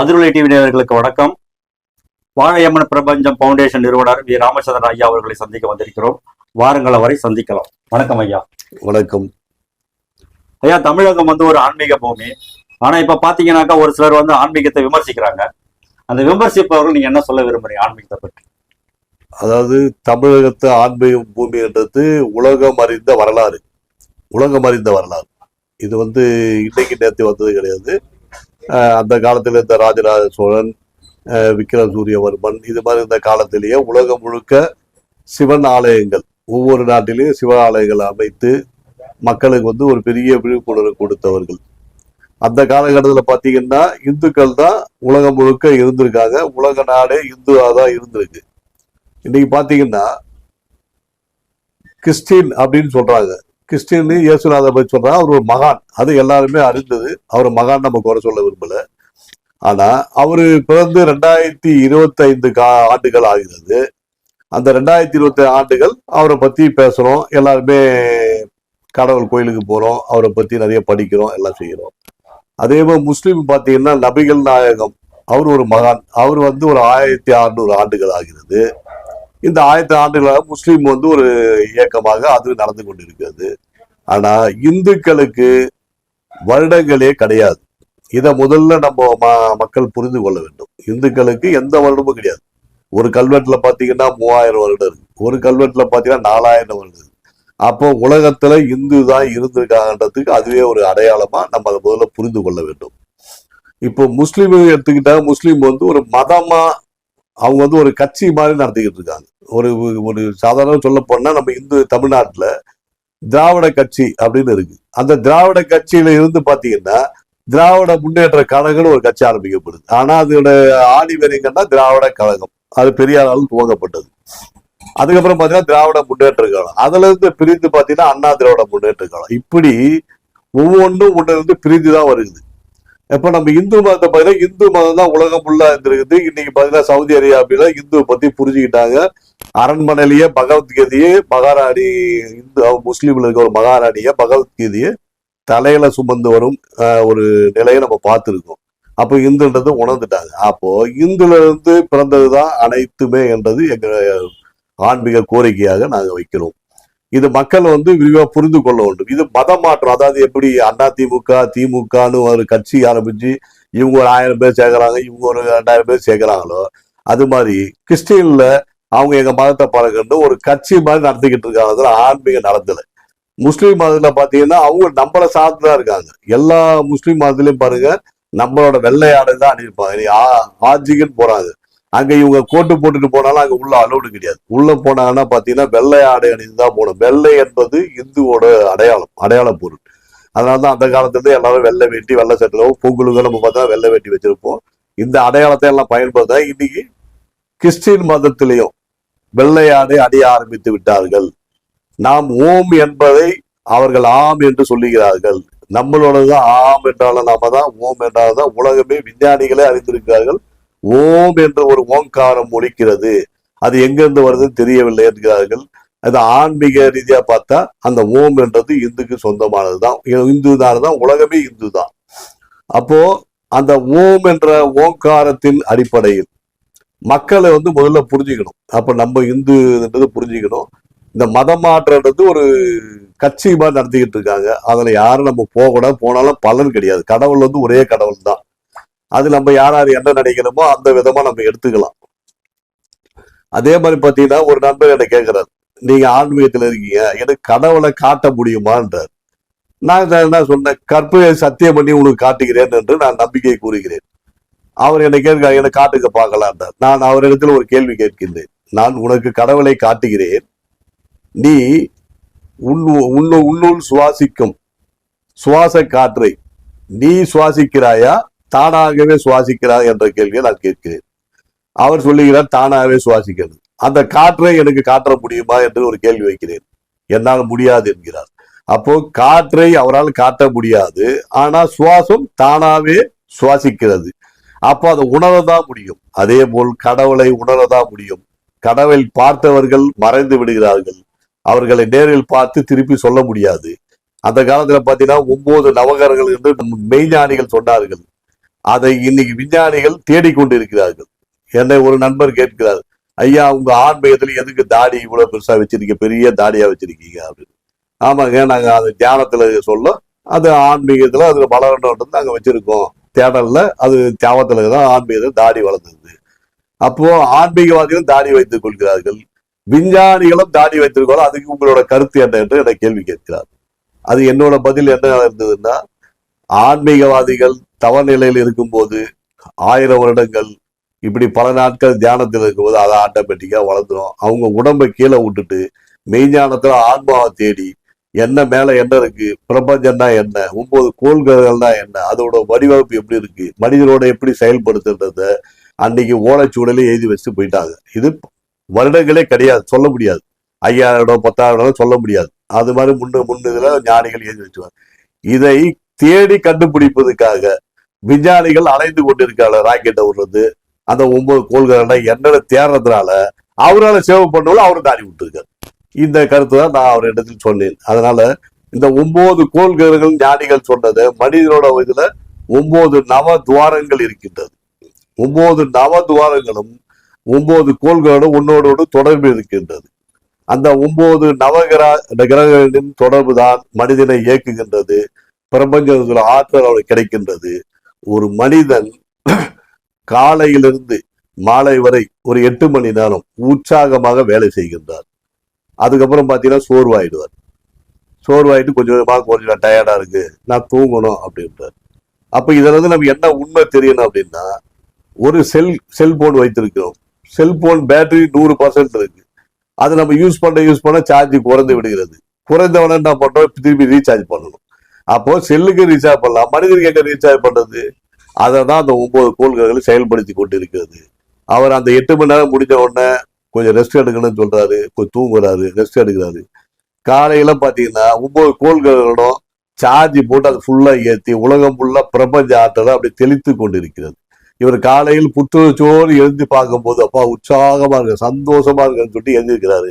அதிருளை TV நேயர்களுக்கு வணக்கம். வாழையம்மன் பிரபஞ்சம் பவுண்டேஷன் நிறுவனர் வி. ராமச்சந்திரன் ஐயா அவர்களை சந்திக்க வந்திருக்கிறோம். வாருங்கள் அவரை சந்திக்கலாம். வணக்கம் ஐயா. வணக்கம். ஐயா தமிழகம் வந்து ஒரு ஆன்மீக பூமி. ஆனா இப்ப பாத்தீங்கன்னாக்கா ஒரு சிலர் வந்து ஆன்மீகத்தை விமர்சிக்கிறாங்க. அந்த விமர்சிப்பவர்கள் நீங்க என்ன சொல்ல விரும்புறீங்க ஆன்மீகத்தை பற்றி? அதாவது தமிழகத்து ஆன்மீக பூமின்றது உலகம் அறிந்த வரலாறு. உலகம் அறிந்த வரலாறு. இது வந்து இன்னைக்கு நேற்று வந்தது கிடையாது. அந்த காலத்தில் இருந்த ராஜராஜ சோழன் விக்ரம் சூரியவர்மன் இது மாதிரி இந்த காலத்திலேயே உலகம் முழுக்க சிவன் ஆலயங்கள் ஒவ்வொரு நாட்டிலையும் சிவ ஆலயங்கள் அமைத்து மக்களுக்கு வந்து ஒரு பெரிய விழிப்புணர்வு கொடுத்தவர்கள். அந்த காலகட்டத்தில் பார்த்தீங்கன்னா இந்துக்கள் தான் உலகம் முழுக்க இருந்திருக்காங்க. உலக நாடே இந்துவாக தான் இருந்திருக்கு. இன்னைக்கு பார்த்தீங்கன்னா கிறிஸ்டின் அப்படின்னு சொல்றாங்க. கிறிஸ்டின் இயேசுநாத பத்தி சொல்றாங்க அவர் ஒரு மகான். அது எல்லாருமே அறிந்தது. அவர் மகான் நம்ம குறை சொல்ல விரும்பல. ஆனா அவர் பிறந்து ரெண்டாயிரத்தி இருபத்தி ஐந்து கா ஆண்டுகள் ஆகிறது. அந்த ரெண்டாயிரத்தி இருபத்தி ஆண்டுகள் அவரை பத்தி பேசுறோம். எல்லாருமே கடவுள் கோயிலுக்கு போறோம். அவரை பத்தி நிறைய படிக்கிறோம். எல்லாம் செய்கிறோம் அதே மாதிரி முஸ்லீம் பார்த்தீங்கன்னா நபிகள் நாயகம். அவர் ஒரு மகான். அவர் வந்து ஒரு ஆயிரத்தி அறுநூறு ஆண்டுகள் ஆகிறது. இந்த ஆயிரத்தி ஆண்டுகளாக முஸ்லீம் வந்து ஒரு இயக்கமாக அது நடந்து கொண்டிருக்கிறது. ஆனா இந்துக்களுக்கு வருடங்களே கிடையாது. இதை முதல்ல நம்ம ம- மக்கள் புரிந்து கொள்ள வேண்டும். இந்துக்களுக்கு எந்த வருடமும் கிடையாது. ஒரு கல்வெட்டில் பார்த்தீங்கன்னா மூவாயிரம் வருடம் இருக்கு. ஒரு கல்வெட்டில் பார்த்தீங்கன்னா நாலாயிரம் வருடம் இருக்கு. அப்போ உலகத்துல இந்து தான் இருந்திருக்காங்கன்றதுக்கு அதுவே ஒரு அடையாளமா நம்ம அதை முதல்ல புரிந்து கொள்ள வேண்டும். இப்போ முஸ்லீம் எடுத்துக்கிட்டா முஸ்லீம் வந்து ஒரு மதமா அவங்க வந்து ஒரு கட்சி மாதிரி நடத்திக்கிட்டு இருக்காங்க. ஒரு ஒரு சாதாரண சொல்ல போனால் நம்ம இந்து தமிழ்நாட்டுல திராவிட கட்சி அப்படின்னு இருக்கு. அந்த திராவிட கட்சியில இருந்து பாத்தீங்கன்னா திராவிட முன்னேற்ற கழகம்னு ஒரு கட்சி ஆரம்பிக்கப்படுது. ஆனா அதோட ஆணி வரைங்கன்னா திராவிட கழகம். அது பெரியாரால் துவங்கப்பட்டது. அதுக்கப்புறம் பாத்தீங்கன்னா திராவிட முன்னேற்ற கழகம். அதுல இருந்து பிரிந்து பாத்தீங்கன்னா அண்ணா திராவிட முன்னேற்ற கழகம். இப்படி ஒவ்வொன்றும் ஒண்ணு இருந்து பிரிந்து தான் வருது. இப்ப நம்ம இந்து மதத்தை பார்த்தீங்கன்னா இந்து மதம் தான் உலகம் ஃபுல்லா இருந்திருக்குது. இன்னைக்கு பாத்தீங்கன்னா சவுதி அரேபியாவில இந்து பத்தி புரிஞ்சுக்கிட்டாங்க. அரண்மனையிலேயே பகவத்கீதையே மகாராணி இந்து முஸ்லீம்ல இருக்க ஒரு மகாராணிய பகவத்கீதையை தலையில சுமந்து வரும் ஒரு நிலையை நம்ம பார்த்துருக்கோம். அப்போ இந்துன்றது உணர்ந்துட்டாங்க. அப்போ இந்துல இருந்து பிறந்ததுதான் அனைத்துமே என்றது எங்க ஆன்மீக கோரிக்கையாக நாங்கள் வைக்கிறோம். இது மக்கள் வந்து விரிவாக புரிந்து கொள்ள வேண்டும். இது மத மாற்றம். அதாவது எப்படி அண்ணா திமுக திமுகன்னு ஒரு கட்சி ஆரம்பிச்சு இவங்க ஒரு ஆயிரம் பேர் சேர்க்குறாங்க இவங்க ஒரு ரெண்டாயிரம் பேர் சேர்க்குறாங்களோ அது மாதிரி கிறிஸ்டியன்ல அவங்க எங்க மதத்தை பழகன்னு ஒரு கட்சி மாதிரி நடத்திக்கிட்டு இருக்காங்க ஆன்மீக நடத்தல முஸ்லீம் மதத்துல பாத்தீங்கன்னா அவங்க நம்மள சார்ந்துதான் இருக்காங்க. எல்லா முஸ்லீம் மதத்திலயும் பாருங்க நம்மளோட வெள்ளை ஆடை தான் அணியிருப்பாங்க ஆஜிக்குன்னு போறாங்க. அங்க இவங்க கோட்டு போட்டுட்டு போனாலும் அங்க உள்ள அலோடு கிடையாது. உள்ள போனாங்கன்னா பாத்தீங்கன்னா வெள்ளை ஆடை அணிந்து தான் போகணும். வெள்ளை என்பது இந்துவோட அடையாளம் அடையாள பொருள். அதனாலதான் அந்த காலத்துல எல்லாரும் வெள்ளை வெட்டி வெள்ளை சட்டில பொங்கலுக்கு நம்ம பார்த்தா வெள்ளை வெட்டி வச்சிருப்போம். இந்த அடையாளத்தை எல்லாம் பயன்படுத்த இன்னைக்கு கிறிஸ்டின் மதத்திலையும் வெள்ளை ஆடை அடைய ஆரம்பித்து விட்டார்கள். நாம் ஓம் என்பதை அவர்கள் ஆம் என்று சொல்லுகிறார்கள். நம்மளோடதான் ஆம் என்றாலும் நாம தான் ஓம் என்றால்தான் உலகமே விஞ்ஞானிகளே அறிந்திருக்கிறார்கள். ஓம் என்ற ஒரு ஓங்காரம் ஒழிக்கிறது அது எங்கிருந்து வருதுன்னு தெரியவில்லை என்கிறார்கள். அது ஆன்மீக ரீதியா பார்த்தா அந்த ஓம் என்றது இந்துக்கு சொந்தமானதுதான். இந்து தான் உலகமே இந்து தான் அப்போ அந்த ஓம் என்ற ஓங்காரத்தின் அடிப்படையில் மக்களை வந்து முதல்ல புரிஞ்சுக்கணும். அப்ப நம்ம இந்துன்றது புரிஞ்சுக்கணும். இந்த மதம் மாற்றன்றது ஒரு கட்சி மாதிரி நடத்திக்கிட்டு இருக்காங்க. அதுல யாரும் நம்ம போகக்கூடாது போனாலும் பலன் கிடையாது. கடவுள் வந்து ஒரே கடவுள் தான் அது நம்ம யார் யார் என்ன நினைக்கணுமோ அந்த விதமா நம்ம எடுத்துக்கலாம். அதே மாதிரி பார்த்தீங்கன்னா ஒரு நண்பர் என்னை கேட்கிறார் நீங்க ஆன்மீகத்தில் இருக்கீங்க எனக்கு கடவுளை காட்ட முடியுமான்றார். நான் என்ன சொன்னேன் கற்பனை சத்தியம் பண்ணி உனக்கு காட்டுகிறேன் என்று நான் நம்பிக்கை கூறுகிறேன். அவர் என்னை கேட்க எனக்கு காட்டுக்க பார்க்கலான்றார். நான் அவரிடத்தில் ஒரு கேள்வி கேட்கின்றேன். நான் உனக்கு கடவுளை காட்டுகிறேன். நீ உன் உன்னு உன்னுள் சுவாசிக்கும் சுவாச காற்றை நீ சுவாசிக்கிறாயா தானாகவே சுவாசிக்கிறார் என்ற கேள்வியை நான் கேட்கிறேன். அவர் சொல்லுகிறார் தானாகவே சுவாசிக்கிறது. அந்த காற்றை எனக்கு காட்ட முடியுமா என்று ஒரு கேள்வி வைக்கிறேன். என்னால் முடியாது என்கிறார். அப்போ காற்றை அவரால் காட்ட முடியாது ஆனா சுவாசம் தானாவே சுவாசிக்கிறது. அப்போ அதை உணரதான் முடியும். அதே போல் கடவுளை உணரதான் முடியும். கடவுள் பார்த்தவர்கள் மறைந்து விடுகிறார்கள். அவர்களை நேரில் பார்த்து திருப்பி சொல்ல முடியாது. அந்த காலத்துல பாத்தீங்கன்னா ஒன்பது நவகரங்கள் என்று மெய்ஞானிகள் சொன்னார்கள். அதை இன்னைக்கு விஞ்ஞானிகள் தேடிக்கொண்டிருக்கிறார்கள். என்னை ஒரு நண்பர் கேட்கிறார் ஐயா உங்க ஆன்மீகத்துல எதுக்கு தாடி இவ்வளவு பெருசா வச்சிருக்கீங்க? பெரிய தாடியா வச்சிருக்கீங்க? அப்படின்னு. ஆமாங்க நாங்க அது தியானத்துல சொல்ல அது ஆன்மீகத்துல அதுல வளரணுன்றது நாங்க வச்சிருக்கோம். தேடல்ல அது தியாகத்துல தான் ஆன்மீகத்துல தாடி வளர்ந்தது. அப்போ ஆன்மீகவாதிகளும் தாடி வைத்துக் கொள்கிறார்கள். விஞ்ஞானிகளும் தாடி வைத்திருக்கோம் அதுக்கு உங்களோட கருத்து என்ன என்று என்னை கேள்வி கேட்கிறார். அது என்னோட பதில் என்ன இருந்ததுன்னா ஆன்மீகவாதிகள் தவநிலையில் இருக்கும்போது ஆயிரம் வருடங்கள் இப்படி பல நாட்கள் தியானத்தில் இருக்கும்போது அதை ஆட்டோமேட்டிக்காக வளர்ந்துரும் அவங்க உடம்பை கீழே விட்டுட்டு மெய்ஞானத்தில் ஆன்மாவை தேடி என்ன மேலே என்ன இருக்கு பிரபஞ்சம்னா என்ன ஒன்பது கோள்கள்னா என்ன அதோட வடிவமைப்பு எப்படி இருக்கு மனிதனோட எப்படி செயல்படுத்துன்றத அன்னைக்கு ஓலைச்சூடலே எழுதி வச்சுட்டு போயிட்டாங்க. இது வருடங்களே கிடையாது சொல்ல முடியாது. ஐயாயிரம் பத்தாயிரம் சொல்ல முடியாது. அது மாதிரி முன்னு முன்னு இதில் ஞானிகள் எழுதி வச்சுவாங்க இதை தேடி கண்டுபிடிப்பதற்காக விஞ்ஞானிகள் அலைந்து கொண்டிருக்காங்க ராக்கெட்டை விடுறது அந்த ஒன்பது கோள்களை என்னென்ன தேர்றதுனால அவரால் சேவை பண்ணவங்களும் அவரை தாடி விட்டுருக்காரு. இந்த கருத்து தான் நான் அவர் இடத்தில் சொன்னேன். அதனால இந்த ஒன்பது கோள்கள் ஞானிகள் சொன்னது மனிதனோட இதுல ஒன்பது நவ துவாரங்கள் இருக்கின்றது. ஒன்பது நவ துவாரங்களும் ஒன்பது கோள்களோட ஒன்னோடோடு தொடர்பு இருக்கின்றது. அந்த ஒன்பது நவகிர கிரகங்களின் தொடர்பு தான் மனிதனை இயக்குகின்றது. பிரபஞ்சத்தில் ஆற்றல் அவனுக்கு கிடைக்கின்றது. ஒரு மனிதன் காலையிலிருந்து மாலை வரை ஒரு எட்டு மணி நேரம் உற்சாகமாக வேலை செய்கின்றார். அதுக்கப்புறம் பார்த்தீங்கன்னா சோர்வாயிடுவார். சோர்வாயிட்டு கொஞ்சம் கொஞ்சமாக கொஞ்சம் டயர்டாக இருக்கு நான் தூங்கணும் அப்படின்றார். அப்போ இதிலிருந்து நம்ம என்ன உண்மை தெரியணும் அப்படின்னா ஒரு செல் செல்போன் வைத்திருக்கிறோம். செல்போன் பேட்டரி நூறு பர்சன்ட் இருக்கு. அது நம்ம யூஸ் பண்ண யூஸ் பண்ண சார்ஜ் குறைந்து விடுகிறது. குறைந்தவன என்ன பண்ணுறோம் திருப்பி ரீசார்ஜ் பண்ணணும். அப்போ செல்லுக்கு ரீசார்ஜ் பண்ணலாம் மனிதனுக்கு எங்க ரீசார்ஜ் பண்றது. அதை தான் அந்த ஒன்பது கோள்கள் செயல்படுத்தி கொண்டு இருக்கிறது அவர் அந்த எட்டு மணி நேரம் முடிஞ்ச உடனே கொஞ்சம் ரெஸ்ட் எடுக்கணும்னு சொல்றாரு. கொஞ்சம் தூங்குறாரு ரெஸ்ட் எடுக்கிறாரு. காலையில பாத்தீங்கன்னா ஒன்பது கோள்களோட சார்ஜ் போட்டு அது ஃபுல்லா ஏத்தி உலகம் ஃபுல்லா பிரபஞ்ச ஆற்றலை அப்படி தெளித்து கொண்டு இருக்கிறது இவர் காலையில் புத்துணர்ச்சியோடு எழுந்து பார்க்கும்போது அப்பா உற்சாகமா இருக்க சந்தோஷமா இருக்குன்னு சொல்லிட்டு எழுந்திருக்கிறாரு.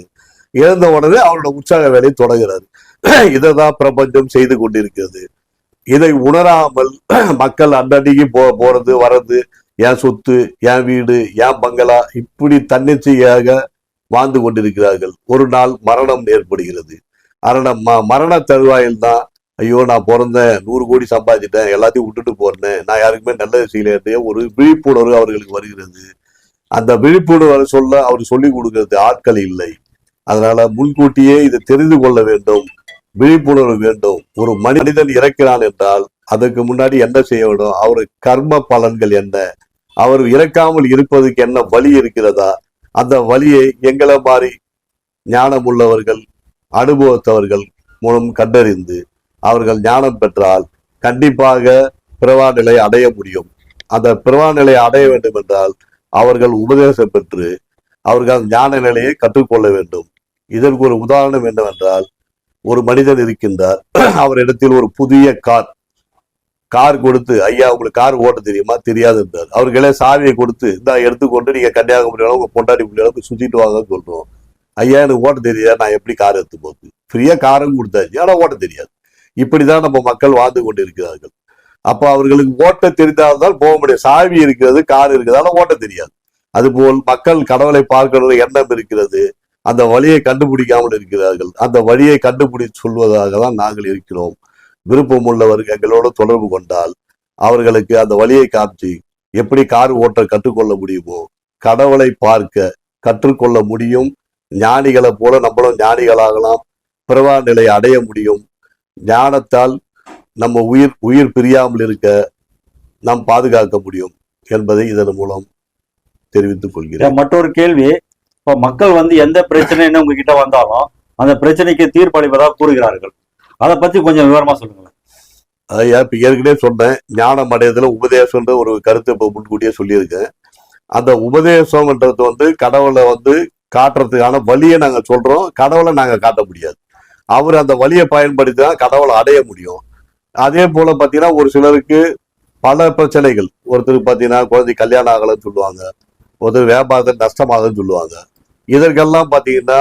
எழுந்த உடனே அவரோட உற்சாக வேலையை தொடங்குறாரு. இதை தான் பிரபஞ்சம் செய்து கொண்டிருக்கிறது. இதை உணராமல் மக்கள் அன்னன்னைக்கு போ போறது வர்றது என் சொத்து என் வீடு என் பங்களா இப்படி தன்னிச்சையாக வாழ்ந்து கொண்டிருக்கிறார்கள். ஒரு நாள் மரணம் ஏற்படுகிறது. மரணம் ம- மரண தருவாயில் தான் ஐயோ நான் பிறந்தேன் நூறு கோடி சம்பாதிச்சிட்டேன் எல்லாத்தையும் விட்டுட்டு போறேன் நான் யாருக்குமே நல்லது செய்யலையே ஒரு விழிப்புணர்வு அவர்களுக்கு வருகிறது. அந்த விழிப்புணர்வு சொல்ல அவர் சொல்லிக் கொடுக்கிறது ஆட்கள் இல்லை. அதனால முன்கூட்டியே இதை தெரிந்து கொள்ள வேண்டும். விழிப்புணர்வு வேண்டும். ஒரு மனிதன் இறக்கிறான் என்றால் அதுக்கு முன்னாடி என்ன செய்ய வேண்டும்? அவர் கர்ம பலன்கள் என்ன? அவர் இறக்காமல் இருப்பதுக்கு என்ன வழி இருக்கிறதா? அந்த வழியை எங்களை மாதிரி ஞானம் உள்ளவர்கள் அனுபவத்தவர்கள் மூலம் கண்டறிந்து அவர்கள் ஞானம் பெற்றால் கண்டிப்பாக பிறவா நிலை அடைய முடியும். அந்த பிறவா நிலை அடைய வேண்டும் என்றால் அவர்கள் உபதேசம் பெற்று அவர்கள் ஞான நிலையை கற்றுக்கொள்ள வேண்டும். இதற்கு ஒரு உதாரணம் என்னவென்றால் ஒரு மனிதன் இருக்கின்றார். அவரிடத்தில் ஒரு புதிய கார் கார் கொடுத்து ஐயா உங்களுக்கு கார் ஓட்ட தெரியுமா? தெரியாது என்றார். அவர்களே சாவியை கொடுத்து இந்த எடுத்துக்கொண்டு நீங்க கன்னியாகுமரி அளவுக்கு பொண்டாடி பிள்ளைகளுக்கு சுத்திட்டு வாங்க சொல்றோம். ஐயா எனக்கு ஓட்ட தெரியாது. நான் எப்படி கார் எடுத்து போகுது ஃப்ரீயா காரும் கொடுத்தாச்சு. ஆனா ஓட்ட தெரியாது. இப்படிதான் நம்ம மக்கள் வாழ்ந்து கொண்டு இருக்கிறார்கள் அப்ப அவர்களுக்கு ஓட்ட தெரிந்தால்தான் போக முடியும் சாவி இருக்கிறது கார் இருக்கிறது. ஆனா ஓட்ட தெரியாது. அதுபோல் மக்கள் கடவுளை பார்க்கிற எண்ணம் இருக்கிறது. அந்த வழியை கண்டுபிடிக்காமல் இருக்கிறார்கள். அந்த வழியை கண்டுபிடி சொல்வதாக தான் நாங்கள் இருக்கிறோம். விருப்பம் உள்ளவர்கள் எங்களோட தொடர்பு கொண்டால் அவர்களுக்கு அந்த வழியை காமிச்சு எப்படி கார் ஓட்ட கற்றுக்கொள்ள முடியுமோ கடவுளை பார்க்க கற்றுக்கொள்ள முடியும். ஞானிகளை போல நம்மளும் ஞானிகளாகலாம். பிரபா நிலை அடைய முடியும். ஞானத்தால் நம்ம உயிர் உயிர் பிரியாமல் இருக்க நாம் பாதுகாக்க முடியும் என்பதை இதன் மூலம் தெரிவித்துக் கொள்கிறேன். மற்றொரு கேள்வி இப்ப மக்கள் வந்து எந்த பிரச்சனைன்னு உங்ககிட்ட வந்தாலும் அந்த பிரச்சனைக்கு தீர்ப்பளிப்பதாக கூறுகிறார்கள். அதை பத்தி கொஞ்சம் விவரமா சொல்லுங்களேன். ஐயா இப்ப ஏற்கனவே சொன்னேன் ஞானம் அடையதுல உபதேசம்ன்ற ஒரு கருத்தை இப்ப முன்கூட்டியே சொல்லியிருக்கேன். அந்த உபதேசம்ன்றது வந்து கடவுளை வந்து காட்டுறதுக்கான வழியை நாங்க சொல்றோம் கடவுளை நாங்க காட்ட முடியாது. அவர் அந்த வழியை பயன்படுத்தி தான் கடவுளை அடைய முடியும். அதே போல பாத்தீங்கன்னா ஒரு சிலருக்கு பல பிரச்சனைகள். ஒருத்தருக்கு பாத்தீங்கன்னா குழந்தை கல்யாணம் ஆகலைன்னு சொல்லுவாங்க ஒருத்தர் வியாபாரத்தில் நஷ்டமாகன்னு சொல்லுவாங்க. இதற்கெல்லாம் பார்த்தீங்கன்னா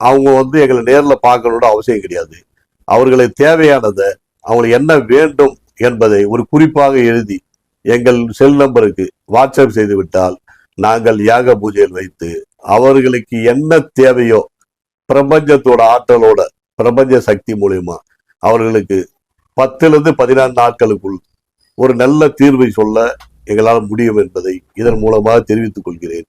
அவங்க வந்து எங்களை நேரில் பார்க்கணும்னு அவசியம் கிடையாது. அவர்களை தேவையானதை அவங்களுக்கு என்ன வேண்டும் என்பதை ஒரு குறிப்பாக எழுதி எங்கள் செல் நம்பருக்கு வாட்ஸ்அப் செய்து விட்டால் நாங்கள் யாக பூஜையில் வைத்து அவர்களுக்கு என்ன தேவையோ பிரபஞ்சத்தோட ஆற்றலோட பிரபஞ்ச சக்தி மூலியமா அவர்களுக்கு பத்திலிருந்து பதினாறு நாட்களுக்குள் ஒரு நல்ல தீர்வை சொல்ல எங்களால் முடியும் என்பதை இதன் மூலமாக தெரிவித்துக் கொள்கிறேன்.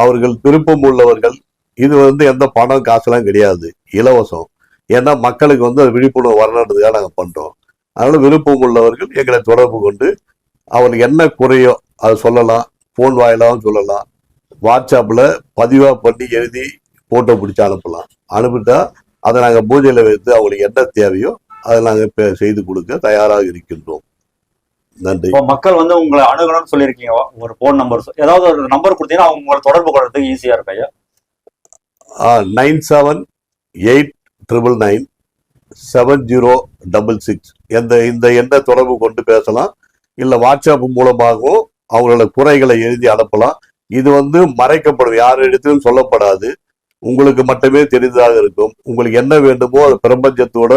அவர்கள் விருப்பம் உள்ளவர்கள். இது வந்து எந்த பணம் காசுலாம் கிடையாது. இலவசம். ஏன்னா மக்களுக்கு வந்து விழிப்புணர்வு வரணுன்றதுக்காக நாங்கள் பண்ணுறோம் அதனால விருப்பம் உள்ளவர்கள் எங்களை தொடர்பு கொண்டு அவனுக்கு என்ன குறையோ அதை சொல்லலாம். ஃபோன் வாயிலாகவும் சொல்லலாம். வாட்ஸ்அப்பில் பதிவாக பண்ணி எழுதி ஃபோட்டோ பிடிச்சி அனுப்பலாம். அனுப்பிட்டா அதை நாங்கள் பூஜையில் வைத்து அவங்களுக்கு என்ன தேவையோ அதை நாங்கள் செய்து கொடுக்க தயாராக இருக்கின்றோம். நன்றி. இப்போ மக்கள் வந்து உங்களை அணுகணும்னு சொல்லியிருக்கீங்க. ஒரு ஃபோன் நம்பர் ஏதாவது ஒரு நம்பர் கொடுத்தீங்கன்னா அவங்க உங்களை தொடர்பு கொள்றதுக்கு ஈஸியா இருக்கும் ஐயா. Nine seven eight triple nine seven zero double six எந்த இந்த எண்ணை தொடர்பு கொண்டு பேசலாம். இல்லை வாட்ஸ்அப் மூலமாகவும் அவங்களோட குறைகளை எழுதி அனுப்பலாம். இது வந்து மறைக்கப்படும். யார் இடத்திலும் சொல்லப்படாது. உங்களுக்கு மட்டுமே தெரிந்ததாக இருக்கும். உங்களுக்கு என்ன வேண்டுமோ அது பிரபஞ்சத்தோட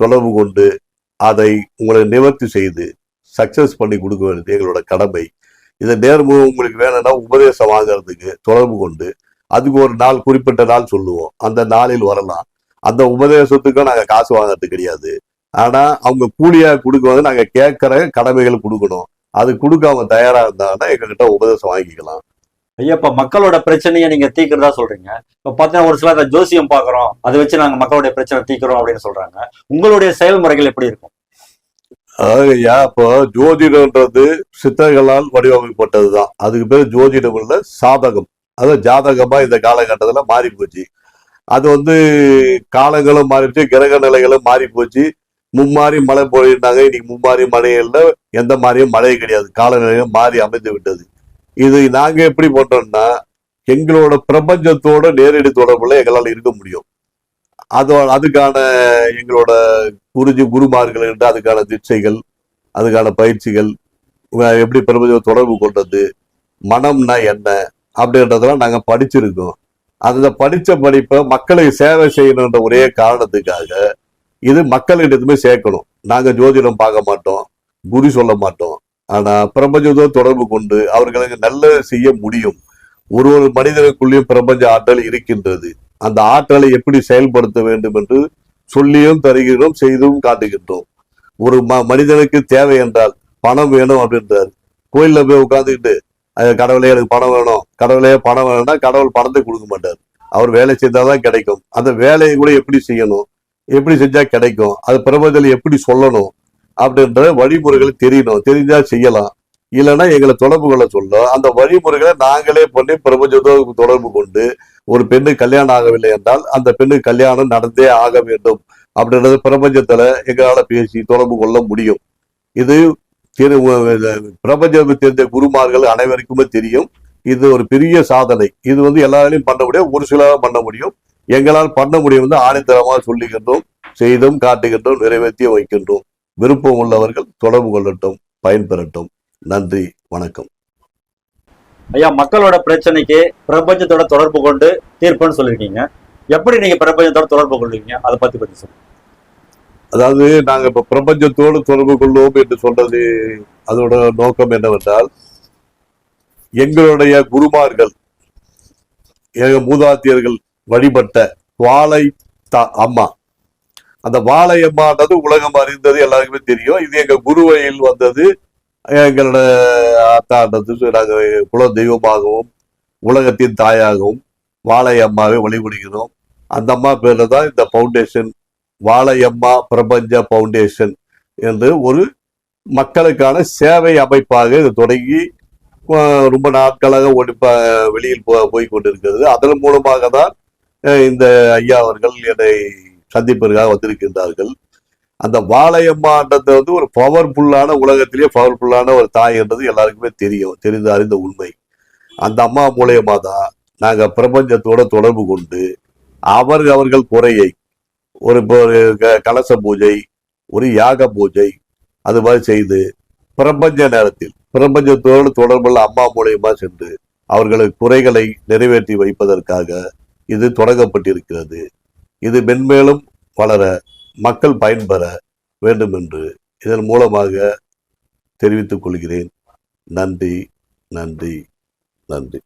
தொடர்பு கொண்டு அதை உங்களை நிவர்த்தி செய்து சக்சஸ் பண்ணி கொடுக்க வேண்டியது எங்களோட கடமை. இதை நேர்முகம் உங்களுக்கு வேணும்னா உபதேசம் வாங்குறதுக்கு தொடர்பு கொண்டு அதுக்கு ஒரு நாள் குறிப்பிட்ட நாள் சொல்லுவோம். அந்த நாளில் வரலாம். அந்த உபதேசத்துக்கும் நாங்க காசு வாங்குறது கிடையாது. ஆனா அவங்க கூலியா கொடுக்கும்போது நாங்க கேட்குற கடமைகள் கொடுக்கணும். அது கொடுக்க அவங்க தயாரா இருந்தாங்கன்னா எங்ககிட்ட உபதேசம் வாங்கிக்கலாம். ஐயா இப்ப மக்களோட பிரச்சனையை நீங்க தீக்கிறதா சொல்றீங்க. இப்ப பாத்தீங்கன்னா ஒரு சில ஜோசியம் பாக்குறோம் அதை வச்சு நாங்க மக்களுடைய பிரச்சனை தீக்கிறோம் அப்படின்னு சொல்றாங்க. உங்களுடைய செயல்முறைகள் எப்படி இருக்கும்? அதாவது ஐயா இப்போ ஜோதிடம்ன்றது சித்தர்களால் வடிவமைக்கப்பட்டதுதான். அதுக்கு பேர் ஜோதிடம் இல்லை சாதகம். அது ஜாதகமா இந்த காலகட்டத்தில் மாறி போச்சு அது வந்து காலங்களும் மாறிடுச்சு கிரக நிலைகளும் மாறி போச்சு மும்மாறி மழை பொழிந்தாங்க இன்னைக்கு மும்மாறி மழைகள்ல எந்த மாதிரியும் மழையே கிடையாது. காலநிலையும் மாறி அமைந்து விட்டது. இது நாங்கள் எப்படி பண்றோம்னா எங்களோட பிரபஞ்சத்தோட நேரடி தொடர்புல எங்களால் இருக்க முடியும். அதோ அதுக்கான எங்களோட குருஜி குருமார்கள் என்று அதுக்கான திட்சைகள் அதுக்கான பயிற்சிகள் எப்படி பிரபஞ்சம் தொடர்பு கொண்டது மனம்னா என்ன அப்படின்றதெல்லாம் நாங்கள் படிச்சிருக்கோம். அந்த படித்த படிப்பை மக்களுக்கு சேவை செய்யணுன்ற ஒரே காரணத்துக்காக இது மக்களிடத்துமே சேர்க்கணும். நாங்கள் ஜோதிடம் பார்க்க மாட்டோம் குரு சொல்ல மாட்டோம். ஆனால் பிரபஞ்சத்தோடு தொடர்பு கொண்டு அவர்களுக்கு நல்லது செய்ய முடியும். ஒரு ஒரு மனிதனுக்குள்ளேயும் பிரபஞ்ச ஆற்றல் இருக்கின்றது. அந்த ஆற்றலை எப்படி செயல்படுத்த வேண்டும் என்று சொல்லியும் தருகிறோம் செய்தும் காட்டுகின்றோம். ஒரு ம மனிதனுக்கு தேவை என்றால் பணம் வேணும் அப்படின்றார். கோயில்ல போய் உட்காந்துக்கிட்டு கடவுளே எனக்கு பணம் வேணும். கடவுளே பணம் வேணும்னா கடவுள் பணத்தை கொடுக்க மாட்டார். அவர் வேலை செய்தாதான் கிடைக்கும். அந்த வேலையை கூட எப்படி செய்யணும்? எப்படி செஞ்சால் கிடைக்கும்? அது பிரபஞ்சத்தில் எப்படி சொல்லணும்? அப்படின்ற வழிமுறைகள் தெரியணும். தெரிஞ்சால் செய்யலாம். இல்லைன்னா எங்களை தொடர்பு கொள்ள சொல்லும் அந்த வழிமுறைகளை நாங்களே பண்ணி பிரபஞ்சத்தோடு தொடர்பு கொண்டு ஒரு பெண்ணு கல்யாணம் ஆகவில்லை என்றால் அந்த பெண்ணுக்கு கல்யாணம் நடந்தே ஆக வேண்டும் அப்படின்றது பிரபஞ்சத்துல எங்களால பேசி தொடர்பு கொள்ள முடியும். இது பிரபஞ்சம் தெரிந்த குருமார்கள் அனைவருக்குமே தெரியும். இது ஒரு பெரிய சாதனை. இது வந்து எல்லாராலையும் பண்ண முடியும். ஒரு சிலராக பண்ண முடியும். எங்களால் பண்ண முடியும் வந்து ஆணித்தரமாக சொல்லுகின்றோம் செய்தும் காட்டுகின்றோம் நிறைவேற்றியும் வைக்கின்றோம். விருப்பம் உள்ளவர்கள் தொடர்பு கொள்ளட்டும் பயன்பெறட்டும். நன்றி வணக்கம். ஐயா மக்களோட பிரச்சனைக்கு பிரபஞ்சத்தோட தொடர்பு கொண்டு தீர்ப்புன்னு சொல்லியிருக்கீங்க. எப்படி நீங்க பிரபஞ்சத்தோட தொடர்பு கொள்வீங்க அதை பத்தி பத்தி சொல்லுங்க. அதாவது நாங்க இப்ப பிரபஞ்சத்தோடு தொடர்பு கொள்வோம் என்று சொல்றது அதோட நோக்கம் என்னவென்றால் எங்களுடைய குருமார்கள் எங்க மூதாத்தியர்கள் வழிபட்ட வாழை த- அம்மா. அந்த வாழை அம்மான்றது உலகம் அறிந்தது எல்லாருக்குமே தெரியும். இது எங்க குருவையில் வந்தது எங்களோட அத்தான்றது நாங்கள் குல தெய்வமாகவும் உலகத்தின் தாயாகவும் வாழை அம்மாவை வழிபடுகிறோம். அந்த அம்மா பேரில் தான் இந்த ஃபவுண்டேஷன் வாழையம்மா பிரபஞ்ச ஃபவுண்டேஷன் என்று ஒரு மக்களுக்கான சேவை அமைப்பாக இது தொடங்கி ரொம்ப நாட்களாக ஓடி வெளியில் போ போய் கொண்டிருக்கிறது அதன் மூலமாக தான் இந்த ஐயா அவர்கள் என்னை சந்திப்பதற்காக வந்திருக்கின்றார்கள். அந்த வாழையம்மான்றது வந்து ஒரு பவர்ஃபுல்லான உலகத்திலேயே பவர்ஃபுல்லான ஒரு தாய் என்றது எல்லாருக்குமே தெரியும் தெரிந்த அறிந்த உண்மை. அந்த அம்மா மூலியமா தான் நாங்கள் பிரபஞ்சத்தோட தொடர்பு கொண்டு அவர் அவர்கள் குறையை ஒரு இப்போ ஒரு க- கலச பூஜை ஒரு யாக பூஜை அது மாதிரி செய்து பிரபஞ்ச நேரத்தில் பிரபஞ்சத்தோடு தொடர்புள்ள அம்மா மூலியமா சென்று அவர்களுக்கு குறைகளை நிறைவேற்றி வைப்பதற்காக இது தொடங்கப்பட்டிருக்கிறது. இது மென்மேலும் வளர மக்கள் பயன்பெற வேண்டும் என்று இதன் மூலமாக தெரிவித்துக் கொள்கிறேன். நன்றி நன்றி நன்றி.